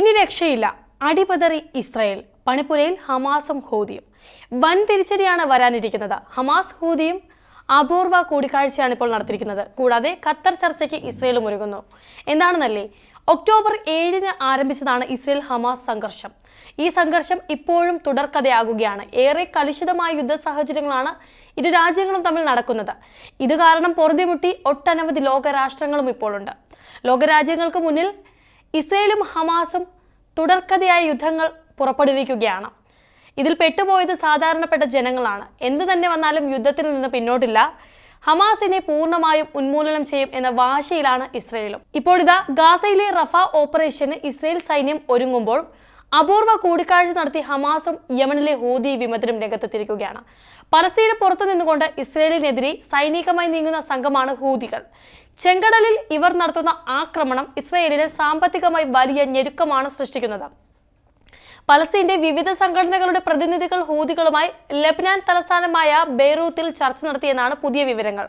ഇനി രക്ഷയില്ല. അടിപതറി ഇസ്രായേൽ. പണിപ്പുരയിൽ ഹമാസും ഹൂതിയും. വൻ തിരിച്ചടിയാണ് വരാനിരിക്കുന്നത്. ഹമാസ് ഹൂതിയും അപൂർവ കൂടിക്കാഴ്ചയാണ് ഇപ്പോൾ നടത്തിയിരിക്കുന്നത്. കൂടാതെ ഖത്തർ ചർച്ചയ്ക്ക് ഇസ്രയേലും ഒരുങ്ങുന്നു. എന്താണെന്നല്ലേ? ഒക്ടോബർ ഏഴിന് ആരംഭിച്ചതാണ് ഇസ്രയേൽ ഹമാസ് സംഘർഷം. ഈ സംഘർഷം ഇപ്പോഴും തുടർക്കഥയാകുകയാണ്. ഏറെ കലുഷിതമായ യുദ്ധ സാഹചര്യങ്ങളാണ് ഇരു രാജ്യങ്ങളും തമ്മിൽ നടക്കുന്നത്. ഇത് കാരണം പൊറുതിമുട്ടി ഒട്ടനവധി ലോകരാഷ്ട്രങ്ങളും ഇപ്പോഴുണ്ട്. ലോകരാജ്യങ്ങൾക്ക് മുന്നിൽ ഇസ്രയേലും ഹമാസും തുടർക്കഥയായ യുദ്ധങ്ങൾ പുറപ്പെടുവിക്കുകയാണ്. ഇതിൽ പെട്ടുപോയത് സാധാരണപ്പെട്ട ജനങ്ങളാണ്. എന്ത് തന്നെ വന്നാലും യുദ്ധത്തിൽ നിന്ന് പിന്നോട്ടില്ല. ഹമാസിനെ പൂർണമായും ഉന്മൂലനം ചെയ്യും എന്ന വാശിയിലാണ് ഇസ്രയേലും. ഇപ്പോഴിതാ ഗാസയിലെ റഫ ഓപ്പറേഷന് ഇസ്രയേൽ സൈന്യം ഒരുങ്ങുമ്പോൾ അപൂർവ കൂടിക്കാഴ്ച നടത്തി ഹമാസും യമനിലെ ഹൂതി വിമതരും രംഗത്തെത്തിയിരിക്കുകയാണ്. പലസ്തീന് പുറത്തു നിന്നുകൊണ്ട് ഇസ്രയേലിനെതിരെ സൈനികമായി നീങ്ങുന്ന സംഘമാണ് ഹൂതികൾ ചെങ്കടലിൽ ഇവർ നടത്തുന്ന ആക്രമണം ഇസ്രയേലിന് സാമ്പത്തികമായി വലിയ ഞെരുക്കമാണ് സൃഷ്ടിക്കുന്നത്. പലസ്തീന്റെ വിവിധ സംഘടനകളുടെ പ്രതിനിധികൾ ഹൂതികളുമായി ലബ്നാൻ തലസ്ഥാനമായ ബെയ്റൂത്തിൽ ചർച്ച നടത്തിയെന്നാണ് പുതിയ വിവരങ്ങൾ.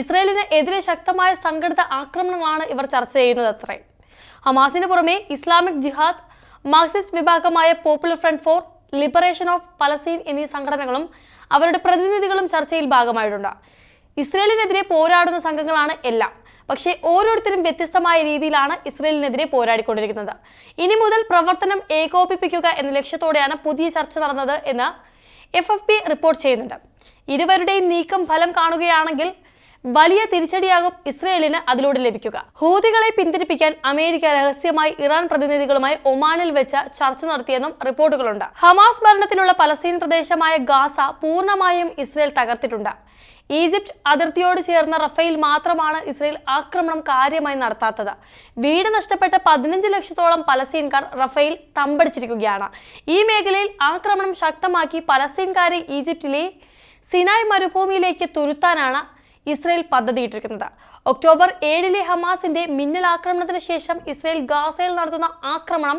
ഇസ്രയേലിന് എതിരെ ശക്തമായ സംഘടിത ആക്രമണങ്ങളാണ് ഇവർ ചർച്ച ചെയ്യുന്നത് അത്രേ ഹമാസിന് പുറമെ ഇസ്ലാമിക് ജിഹാദ് മാർക്സിസ്റ്റ് വിഭാഗമായ Popular Front for Liberation of Palestine എന്നീ സംഘടനകളും അവരുടെ പ്രതിനിധികളും ചർച്ചയിൽ ഭാഗമായിട്ടുണ്ട്. ഇസ്രയേലിനെതിരെ പോരാടുന്ന സംഘങ്ങളാണ് എല്ലാം. പക്ഷേ ഓരോരുത്തരും വ്യത്യസ്തമായ രീതിയിലാണ് ഇസ്രയേലിനെതിരെ പോരാടിക്കൊണ്ടിരിക്കുന്നത്. ഇനി മുതൽ പ്രവർത്തനം ഏകോപിപ്പിക്കുക എന്ന ലക്ഷ്യത്തോടെയാണ് പുതിയ ചർച്ച നടന്നത് എന്ന് എഫ് റിപ്പോർട്ട് ചെയ്യുന്നുണ്ട്. ഇരുവരുടെയും നീക്കം ഫലം കാണുകയാണെങ്കിൽ വലിയ തിരിച്ചടിയാകും ഇസ്രയേലിന് അതിലൂടെ ലഭിക്കുക. ഹൂതികളെ പിന്തിരിപ്പിക്കാൻ അമേരിക്ക രഹസ്യമായി ഇറാൻ പ്രതിനിധികളുമായി ഒമാനിൽ വെച്ച് ചർച്ച നടത്തിയെന്നും റിപ്പോർട്ടുകളുണ്ട്. ഹമാസ് ഭരണത്തിലുള്ള പലസ്തീൻ പ്രദേശമായ ഗാസ പൂർണമായും ഇസ്രയേൽ തകർത്തിട്ടുണ്ട്. ഈജിപ്റ്റ് അതിർത്തിയോട് ചേർന്ന റഫേൽ മാത്രമാണ് ഇസ്രയേൽ ആക്രമണം കാര്യമായി നടത്താത്തത്. വീട് നഷ്ടപ്പെട്ട പതിനഞ്ച് ലക്ഷത്തോളം പലസ്തീൻകാർ റഫേൽ തമ്പടിച്ചിരിക്കുകയാണ്. ഈ മേഖലയിൽ ആക്രമണം ശക്തമാക്കി പലസ്തീൻകാരെ ഈജിപ്തിലെ സിനായ് മരുഭൂമിയിലേക്ക് തുരുത്താനാണ് ഇസ്രയേൽ പദ്ധതിയിട്ടിരിക്കുന്നത് ഒക്ടോബർ ഏഴിലെ ഹമാസിന്റെ മിന്നൽ ആക്രമണത്തിന് ശേഷം ഇസ്രയേൽ ഗാസയിൽ നടത്തുന്ന ആക്രമണം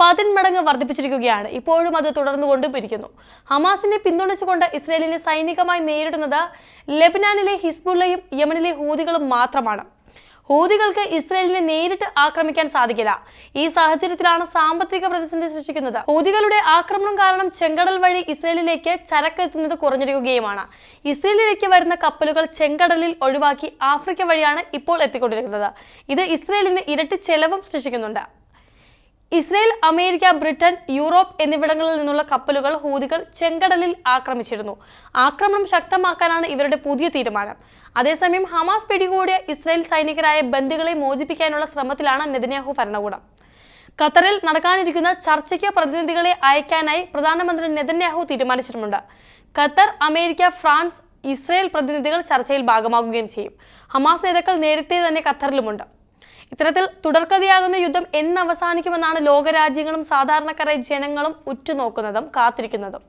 പതിന്മടങ്ങ് വർദ്ധിപ്പിച്ചിരിക്കുകയാണ്. ഇപ്പോഴും അത് തുടർന്നുകൊണ്ടിരിക്കുന്നു ഹമാസിനെ പിന്തുണച്ചുകൊണ്ട് ഇസ്രയേലിനെ സൈനികമായി നേരിടുന്നത് ലെബനാനിലെ ഹിസ്ബുള്ളയും യമനിലെ ഹൂതികളും മാത്രമാണ്. ഹൂതികൾക്ക് ഇസ്രയേലിനെ നേരിട്ട് ആക്രമിക്കാൻ സാധിക്കില്ല. ഈ സാഹചര്യത്തിലാണ് സാമ്പത്തിക പ്രതിസന്ധി സൃഷ്ടിക്കുന്നത്. ഹൂതികളുടെ ആക്രമണം കാരണം ചെങ്കടൽ വഴി ഇസ്രയേലിലേക്ക് ചരക്ക് എത്തുന്നത് കുറഞ്ഞിരിക്കുകയുമാണ്. ഇസ്രയേലിലേക്ക് വരുന്ന കപ്പലുകൾ ചെങ്കടലിൽ ഒഴിവാക്കി ആഫ്രിക്ക വഴിയാണ് ഇപ്പോൾ എത്തിക്കൊണ്ടിരിക്കുന്നത്. ഇത് ഇസ്രയേലിന് ഇരട്ടി ചെലവും സൃഷ്ടിക്കുന്നുണ്ട്. ഇസ്രയേൽ അമേരിക്ക ബ്രിട്ടൻ യൂറോപ്പ് എന്നിവിടങ്ങളിൽ നിന്നുള്ള കപ്പലുകൾ ഹൂതികൾ ചെങ്കടലിൽ ആക്രമിച്ചിരുന്നു. ആക്രമണം ശക്തമാക്കാനാണ് ഇവരുടെ പുതിയ തീരുമാനം. അതേസമയം ഹമാസ് പിടികൂടിയ ഇസ്രയേൽ സൈനികരായ ബന്ദികളെ മോചിപ്പിക്കാനുള്ള ശ്രമത്തിലാണ് നെതന്യാഹു ഭരണകൂടം. ഖത്തറിൽ നടക്കാനിരിക്കുന്ന ചർച്ചയ്ക്ക് പ്രതിനിധികളെ അയക്കാനായി പ്രധാനമന്ത്രി നെതന്യാഹു തീരുമാനിച്ചിട്ടുമുണ്ട്. ഖത്തർ അമേരിക്ക ഫ്രാൻസ് ഇസ്രയേൽ പ്രതിനിധികൾ ചർച്ചയിൽ ഭാഗമാകുകയും ചെയ്യും. ഹമാസ് നേതാക്കൾ നേരത്തെ തന്നെ ഖത്തറിലുമുണ്ട്. ഇത്തരത്തിൽ തുടർക്കഥയാകുന്ന യുദ്ധം എന്ന് അവസാനിക്കുമെന്നാണ് ലോകരാജ്യങ്ങളും സാധാരണക്കാരായ ജനങ്ങളും ഉറ്റുനോക്കുന്നതും കാത്തിരിക്കുന്നതും.